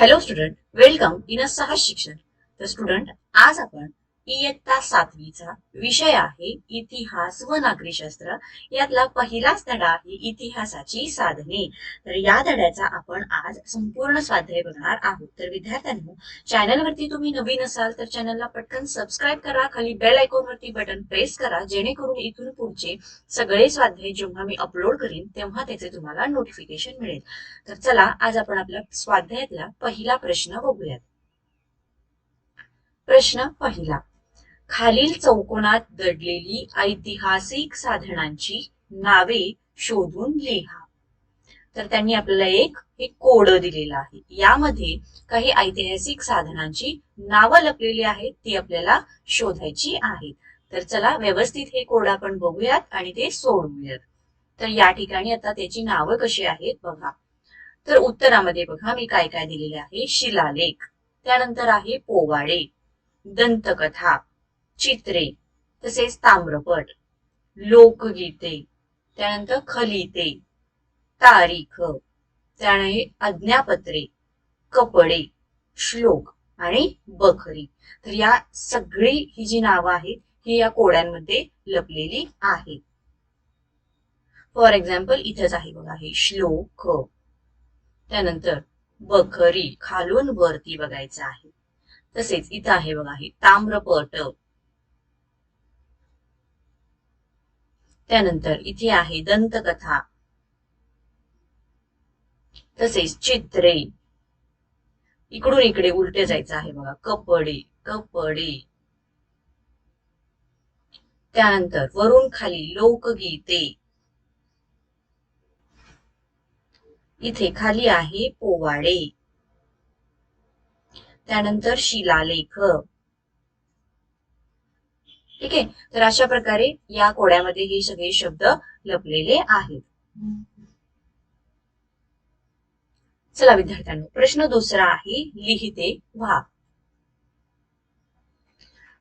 Hello student welcome in a सहज शिक्षण तर स्टुडंट आज आपण इयत्ता सातवीचा विषय आहे इतिहास व नागरिकशास्त्र यातला पहिलाच धडा आहे इतिहासाची साधने. तर या धड्याचा आपण आज संपूर्ण स्वाध्याय बघणार आहोत. तर विद्यार्थ्यांनो चॅनलवरती तुम्ही नवीन असाल तर चॅनलला पटकन सबस्क्राईब करा खाली बेल आयकॉन वरती बटन प्रेस करा जेणेकरून इथून पुढचे सगळे स्वाध्याय जेव्हा मी अपलोड करीन तेव्हा त्याचे तुम्हाला नोटिफिकेशन मिळेल. तर चला आज आपण आपल्या स्वाध्यायातला पहिला प्रश्न बघूयात. प्रश्न पहिला. खालील चौकोनात दडलेली ऐतिहासिक साधनांची नावे शोधून लिहा. तर त्यांनी आपल्याला एक हे कोड दिलेलं आहे. यामध्ये काही ऐतिहासिक साधनांची नावं लपलेली आहेत ती आपल्याला शोधायची आहेत. तर चला व्यवस्थित हे कोड आपण बघूयात आणि ते सोडवूयात. तर या ठिकाणी आता त्याची नावं कशी आहेत बघा. तर उत्तरामध्ये बघा मी काय काय दिलेले आहे? शिलालेख. त्यानंतर आहे पोवाडे. दंतकथा. चित्रे तसेच ताम्रपट लोकगीते त्यानंतर खलिते तारीख त्याने आज्ञापत्रे कपडे श्लोक आणि बखरी. तर या सगळी ही जी नावं आहेत ही या कोड्यांमध्ये लपलेली आहेत. फॉर एक्झाम्पल इथंच आहे बघा हे श्लोक. त्यानंतर बखरी खालून वरती बघायचं आहे. तसेच इथं आहे बघा हे ताम्रपट. त्यानंतर इथे आहे दंतकथा. तसेच चित्रे. इकडून इकडे उलटे जायचं आहे बघा. कपडे कपडे. त्यानंतर वरून खाली लोकगीते. इथे खाली आहे पोवाडे. त्यानंतर शिलालेख. ठीक आहे? तर अशा प्रकारे या कोड्यामध्ये हे सगळे शब्द लपलेले आहेत. चला विद्यार्थ्यांनो प्रश्न दुसरा आहे लिहिते व्हा.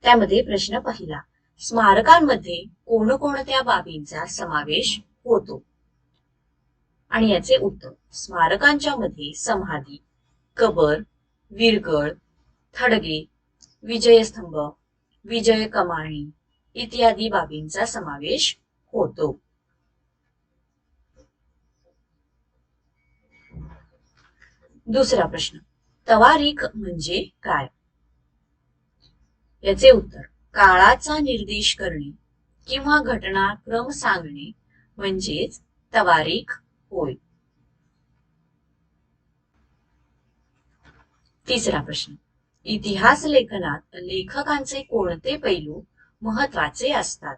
त्यामध्ये प्रश्न पहिला स्मारकांमध्ये कोणकोणत्या बाबींचा समावेश होतो? आणि याचे उत्तर स्मारकांच्या मध्ये समाधी कबर विरगळ थडगे विजयस्तंभ विजय कमाणी इत्यादी बाबींचा समावेश होतो. दुसरा प्रश्न तवारीख म्हणजे काय? याचे उत्तर काळाचा निर्देश करणे किंवा घटनाक्रम सांगणे म्हणजेच तवारीख होय. तिसरा प्रश्न इतिहास लेखनात लेखकांचे कोणते पैलू महत्त्वाचे असतात?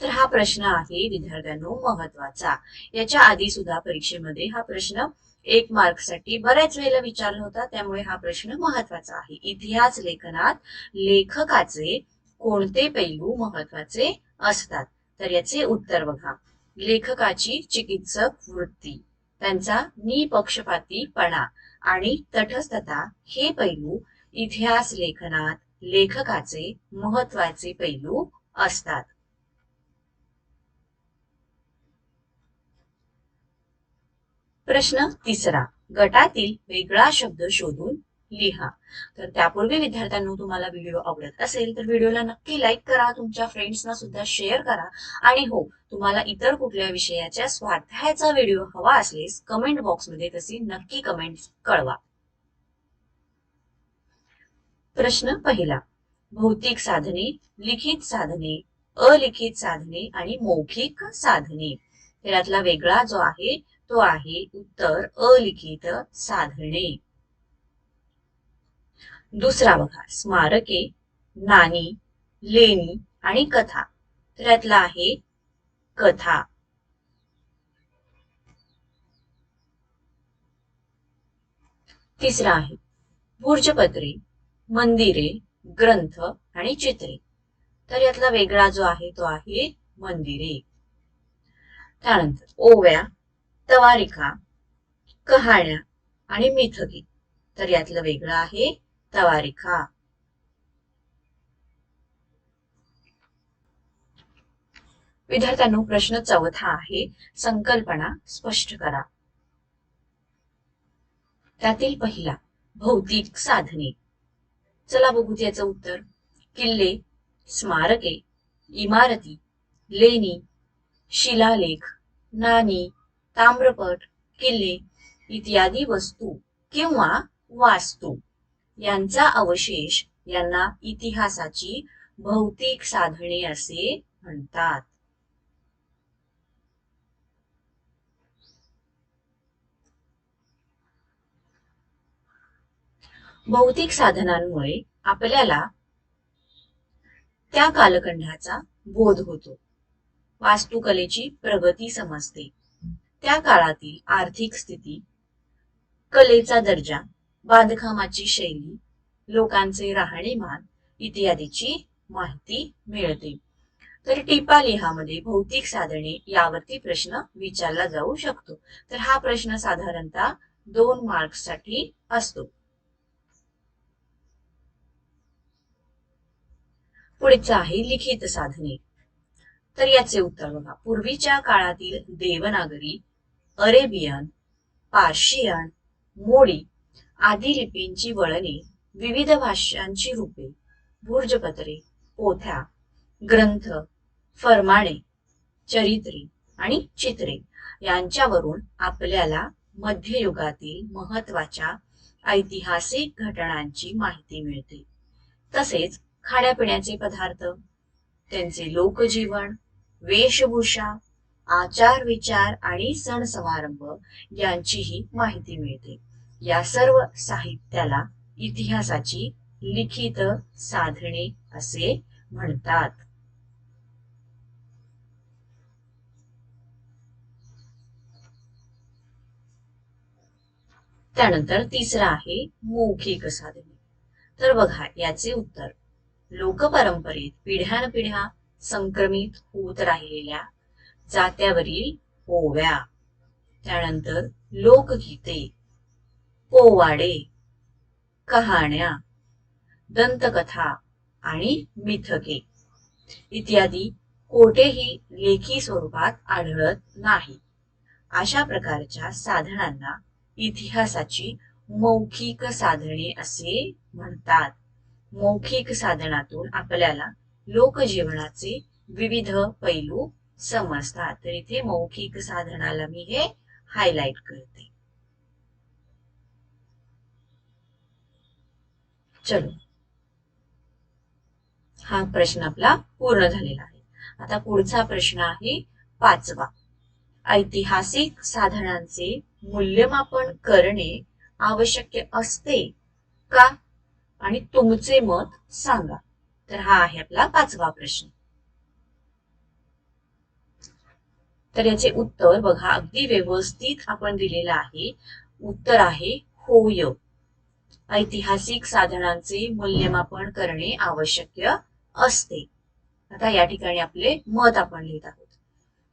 तर हा प्रश्न आहे विद्यार्थ्यांनो महत्त्वाचा याच्या आधी सुद्धा परीक्षेमध्ये हा प्रश्न एक मार्कसाठी बऱ्याच वेळेला विचारला होता त्यामुळे हा प्रश्न महत्त्वाचा आहे. इतिहास लेखनात लेखकाचे कोणते पैलू महत्त्वाचे असतात? तर याचे उत्तर बघा. लेखकाची चिकित्सक वृत्ती त्यांचा निपक्षपातीपणा आणि तटस्थता हे पैलू इतिहास लेखनात लेखकाचे महत्त्वाचे पैलू असतात. प्रश्न तिसरा. गटातील वेगळा शब्द शोधून लिहा. तर त्यापूर्वी विद्यार्थ्यांनो तुम्हाला व्हिडिओ आवडत असेल तर व्हिडिओला नक्की लाईक करा तुमच्या फ्रेंड्सना सुद्धा शेअर करा. आणि हो तुम्हाला इतर कुठल्या विषयाच्या स्वाध्यायाचा व्हिडिओ हवा असल्यास कमेंट बॉक्समध्ये तशी नक्की कमेंट कळवा. प्रश्न पहिला. भौतिक साधने लिखित साधने अलिखित साधने आणि मौखिक साधने. त्यातला वेगळा जो आहे तो आहे उत्तर अलिखित साधने. दुसरा बघा. स्मारके नाणी लेणी आणि कथा. त्यातला आहे कथा. तिसरा आहे. भूर्जपत्रे मंदिरे ग्रंथ आणि चित्रे. तर यातला वेगळा जो आहे तो आहे मंदिरे. त्यानंतर ओव्या तवारिका कहाण्या आणि मिथकी तर यातलं वेगळं आहे तवारिका. विद्यार्थ्यांनो प्रश्न चौथा आहे संकल्पना स्पष्ट करा. त्यातील पहिला भौतिक साधने. चला बघू याचं उत्तर. किल्ले स्मारके इमारती लेणी शिलालेख नाणी ताम्रपट किल्ले इत्यादी वस्तू किंवा वास्तू यांचा अवशेष यांना इतिहासाची भौतिक साधने असे म्हणतात. भौतिक साधनांमुळे आपल्याला त्या कालखंडाचा बोध होतो. वास्तुकलेची प्रगती समजते. त्या काळातील आर्थिक स्थिती कलेचा दर्जा बांधकामाची शैली लोकांचे राहणीमान इत्यादीची माहिती मिळते. तर टिपा लिहामध्ये भौतिक साधने यावरती प्रश्न विचारला जाऊ शकतो. तर हा प्रश्न साधारणतः दोन मार्क्ससाठी असतो. पुढचं आहे लिखित साधने. तर याचे उत्तर बघा. पूर्वीच्या काळातील देवनागरी अरेबियन पार्शियन मोडी आदी लिपींची वळणे विविध भाषांची रूपे भुर्जपत्रे पोथ्या ग्रंथ फरमाणे चरित्रे आणि चित्रे यांच्यावरून आपल्याला मध्ययुगातील महत्त्वाच्या ऐतिहासिक घटनांची माहिती मिळते. तसेच खाण्यापिण्याचे पदार्थ त्यांचे लोकजीवन वेशभूषा आचार विचार आणि सण समारंभ यांचीही माहिती मिळते. या सर्व साहित्याला इतिहासाची लिखित साधने असे म्हणतात. त्यानंतर तिसरा आहे मौखिक साधने. तर बघा याचे उत्तर. लोकपरंपरेत पिढ्यानपिढ्या संक्रमित होत राहिलेल्या जात्यावरील ओव्या. त्यानंतर लोकगीते. पोवाडे. कहाण्या. दंतकथा आणि मिथके. इत्यादी कोठेही लेखी स्वरूपात आढळत नाही. अशा प्रकारच्या साधनांना इतिहासाची मौखिक साधने असे म्हणतात. मौखिक साधनातून आपल्याला लोकजीवनाचे विविध पैलू समजतात. तर इथे मौखिक साधनाला मी हे हायलाइट करते. चलो. हा प्रश्न आपला पूर्ण झालेला आहे. आता पुढचा प्रश्न आहे पाचवा. ऐतिहासिक साधनांचे मूल्यमापन करणे आवश्यक असते का? आणि तुमचे मत सांगा. तर हा आहे आपला पाचवा प्रश्न. तर याचे उत्तर बघा अगदी व्यवस्थित आपण दिलेलं आहे. उत्तर आहे होय. ऐतिहासिक साधनांचे मूल्यमापन करणे आवश्यक असते. आता या ठिकाणी आपले मत आपण लिहित आहोत.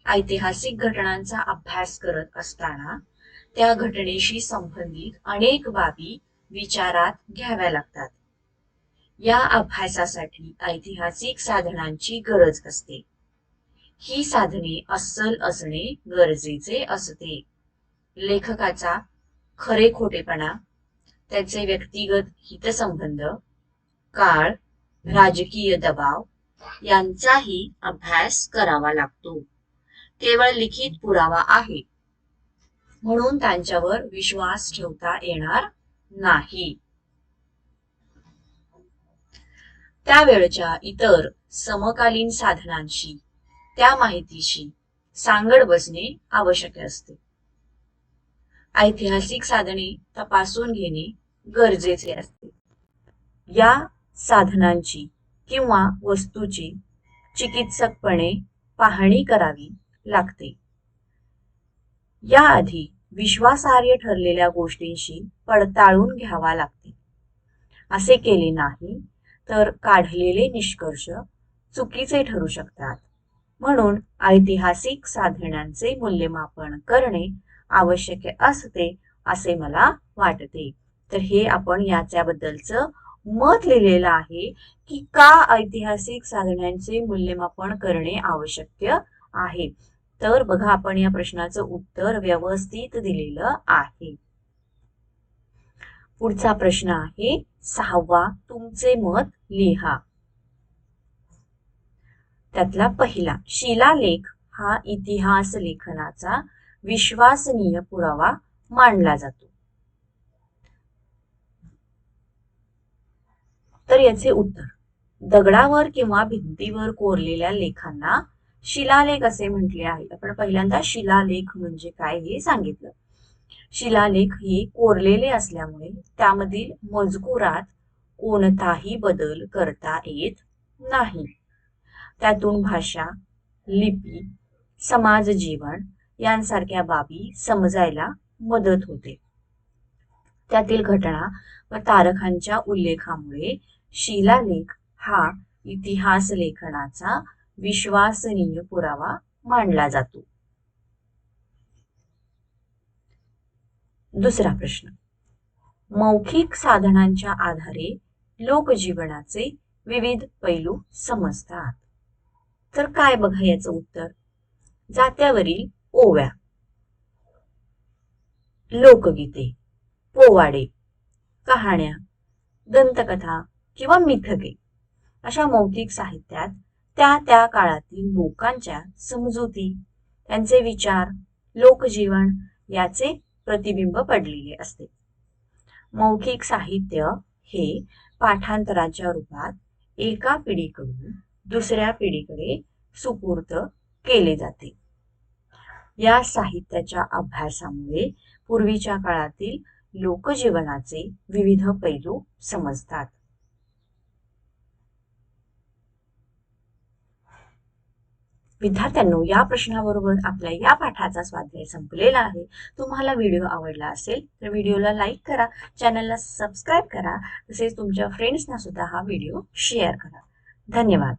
ऐतिहासिक घटनांचा अभ्यास करत असताना त्या घटनेशी संबंधित अनेक बाबी विचारात घ्याव्या लागतात. या अभ्यासासाठी ऐतिहासिक साधनांची गरज असते. ही साधने अस्सल असणे गरजेचे असते. लेखकाचा खरे खोटेपणा त्याचे व्यक्तिगत हितसंबंध काळ राजकीय दबाव यांचाही अभ्यास करावा लागतो. केवळ लिखित पुरावा आहे. म्हणून त्यांच्यावर विश्वास ठेवता येणार नाही. त्यावेळच्या इतर समकालीन साधनांशी त्या माहितीशी सांगड बसणे आवश्यक असते. ऐतिहासिक साधने तपासून घेणे गरजेचे असते. या साधनांची किंवा वस्तूची चिकित्सकपणे पाहणी करावी लागते. याआधी विश्वासार्ह ठरलेल्या गोष्टींशी पडताळून घ्यावा लागते. असे केले नाही तर काढलेले निष्कर्ष चुकीचे ठरू शकतात. म्हणून ऐतिहासिक साधनांचे मूल्यमापन करणे आवश्यक असते असे मला वाटते. तर हे आपण याच्याबद्दलचं मत लिहिलेलं आहे की का ऐतिहासिक साधनांचे मूल्यमापन करणे आवश्यक आहे? तर बघा आपण या प्रश्नाचं उत्तर व्यवस्थित दिलेलं आहे. पुढचा प्रश्न आहे सहावा तुमचे मत लिहा. त्यातला पहिला शिलालेख हा इतिहास लेखनाचा विश्वासनीय पुरावा मानला जातो. तर याचे उत्तर दगडावर किंवा भिंतीवर कोरलेल्या लेखांना शिलालेख असे म्हटले आहे. आपण पहिल्यांदा शिलालेख म्हणजे काय हे सांगितलं. शिलालेख हे कोरलेले असल्यामुळे त्यामधील मजकुरात कोणताही बदल करता येत नाही. त्यातून भाषा लिपी समाज जीवन यांसारख्या बाबी समजायला मदत होते. त्यातील घटना व तारखांच्या उल्लेखामुळे शिलालेख हा इतिहास लेखनाचा विश्वासनीय पुरावा मानला जातो. दुसरा प्रश्न. मौखिक साधनांच्या आधारे लोकजीवनाचे विविध पैलू समजतात. तर काय बघा याचं उत्तर? जात्यावरील ओव्या. लोकगीते. पोवाडे. कहाण्या. दंतकथा किंवा मिथके. अशा मौखिक साहित्यात त्या त्या काळातील लोकांच्या समजुती त्यांचे विचार लोकजीवन याचे प्रतिबिंब पडलेले असते. मौखिक साहित्य हे पाठांतराच्या रूपात एका पिढीकडून दुसऱ्या पिढीकडे सुपूर्त केले जाते. या साहित्याच्या अभ्यासामुळे पूर्वीच्या काळातील लोकजीवनाचे विविध पैलू समजतात. विद्यार्थ्यांनो या प्रश्नाबरोबर आपल्या या पाठाचा स्वाध्याय संपलेला आहे. तुम्हाला व्हिडिओ आवडला असेल तर व्हिडिओला लाईक करा चॅनलला सबस्क्राईब करा तसेच तुमच्या फ्रेंड्सना सुद्धा हा व्हिडिओ शेअर करा. धन्यवाद.